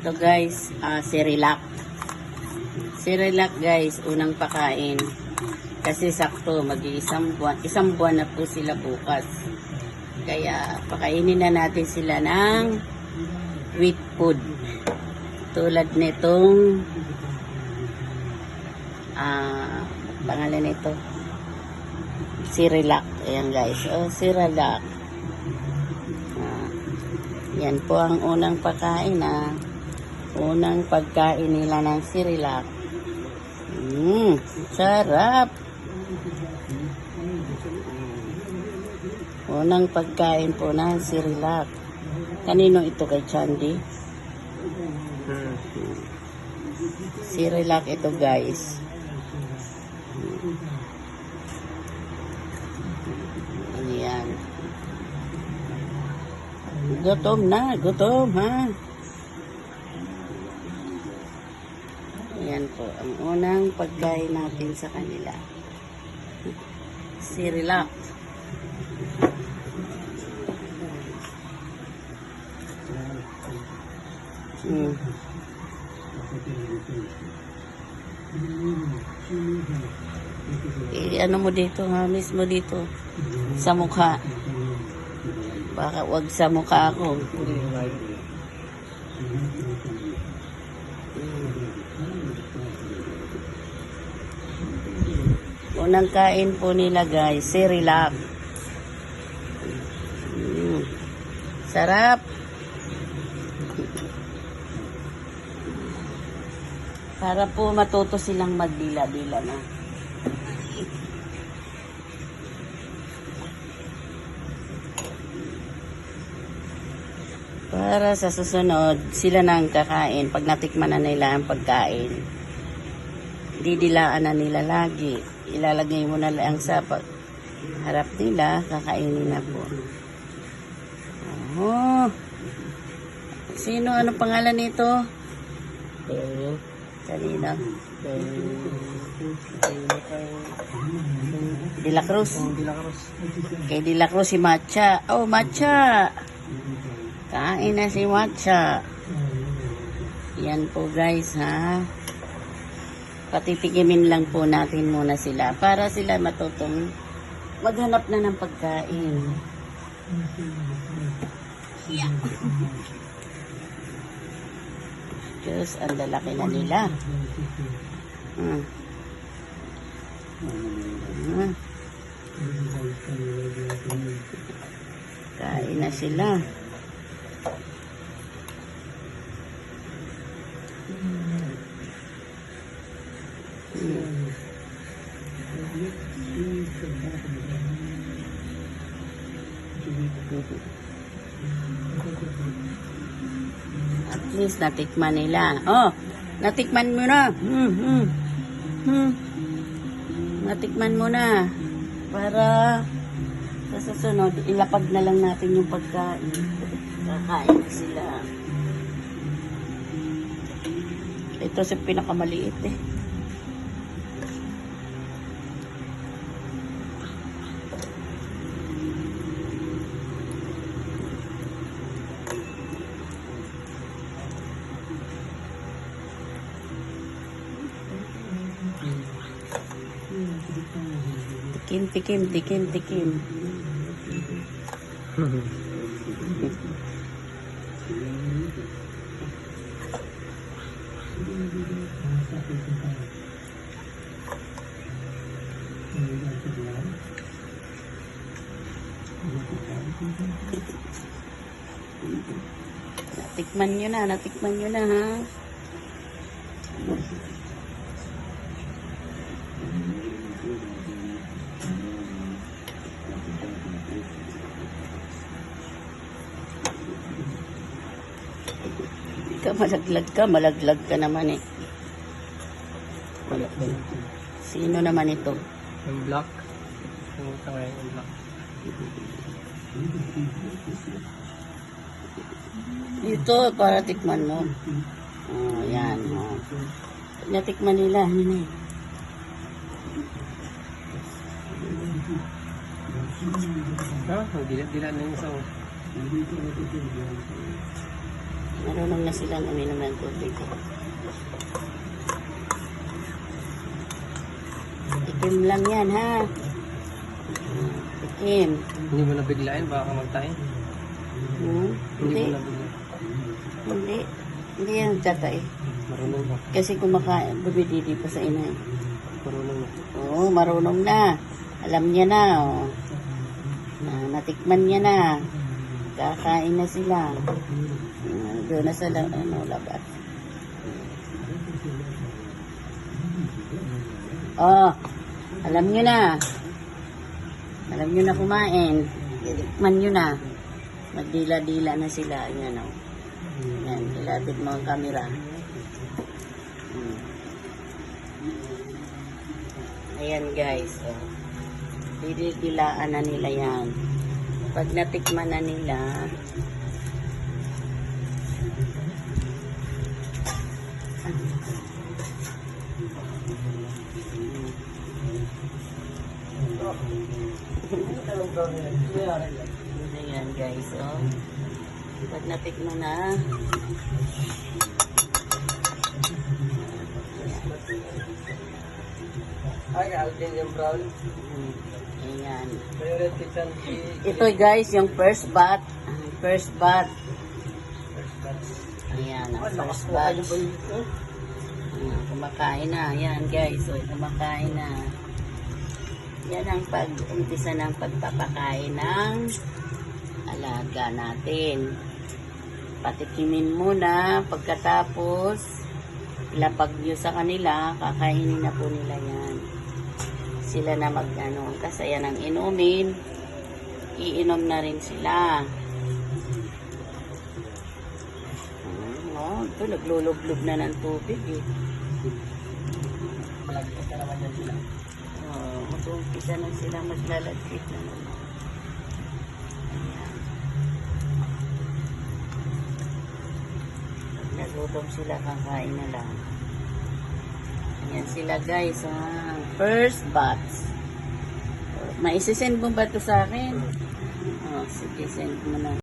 Ito guys, ah Cerelac. Cerelac guys, unang pakain. Kasi sakto, mag-iisang buwan. Isang buwan na po sila bukas. Kaya pakainin na natin sila ng wheat food. Tulad nitong ah pangalan nito Cerelac. Ayan guys. Oh, Cerelac. Ah, yan po ang unang pagkain ah. Unang pagkain nila ng Cerelac. Mmm, sarap. Unang pagkain po ng Cerelac. Kanino ito kay Chandy? Hmm. Cerelac ito guys. Ayan. Gutom na, gutom ha. Ayan po, ang unang pagkain natin sa kanila. Cerelac. Hmm. Eh, ano mo dito ha, mismo dito. Sa mukha. Baka wag sa mukha ako. Unang kain po nila guys, Cerelac. Mm. Sarap. Para po matuto silang magdila-dila na. Para sa susunod, sila na ang kakain. Pag natikman na nila ang pagkain, didilaan na nila lagi. Ilalagay mo na lang sa pag harap nila, kakainin na po. Oh. Sino? Ano pangalan nito? Kanina. pero, De La Cruz. Kay De La Cruz si Matcha. Oh, Matcha! Kain na si Matcha. Yan po guys ha. Patitikimin lang po natin muna sila para sila matutong maghanap na ng pagkain. Yeah. Diyos, ang lalaki na nila. Hmm. Hmm. Kain na sila. Hmm. Least natikman nila. Oh, natikman mo na. Hmm, hmm. Hmm. Natikman mo na. Para sa susunod, ilapag na lang natin yung pagkain. Kakain sila. Ito sa pinakamaliit eh. Tikim, tikim, tikim, tikim. Natikman nyo na, natikman nyo na ha. Ka malaglag ka, malaglag ka naman eh. Sino naman ito? Yung black. Yung tangay, yung black. Dito, para tikman mo. Oh, yan. Oh. Natikman nila. Yun eh. Ah, dila, dila na yung isang. Marunong na silang uminom ng tubig. Tikim lang yan, ha? Ah, Tikim. Hindi mo nabiglain, baka magtayin. Hmm? Hindi Hindi. Hindi. Hindi yan tatay. Marunong na. Kasi kumakain, bumididi pa sa inay. Marunong na. Oo, marunong na. Alam niya na, oh. Na, natikman niya na. Kakain na sila. Doon na sa la- ano, labas. Oh, alam niyo na. Alam niyo na kumain. Titikman niyo na. Magdila-dila na sila. Ayan, oh. Ayan, ilapit mo ang camera. Hmm. Ayan guys, oh. Na nila yan. Pag natikman na nila, ayan guys, oh. Pag natikman na, Ay, Alvin yung brown. ayan. Ito guys, yung first bat. First bat. Ayan, ang first batch. Kumakain na. Ayan guys, so kumakain na. Yan ang pag-umpisa ng pagpapakain ng alaga natin. Patikimin muna, pagkatapos ilapag nyo sa kanila, kakainin na po nila yan. Sila na mag ano, kasi yan ang inumin, iinom na rin sila. Hmm, oh, ito naglulublob na ng tubig eh. Malagkit na naman yan sila. Oh, mag-umpisa na sila maglalagkit na naman. Ayan. Nagutom sila, kakain na lang. Ayan sila guys, ha. First batch. Maisisend mo ba ito sa akin? Oh, sige, send mo na.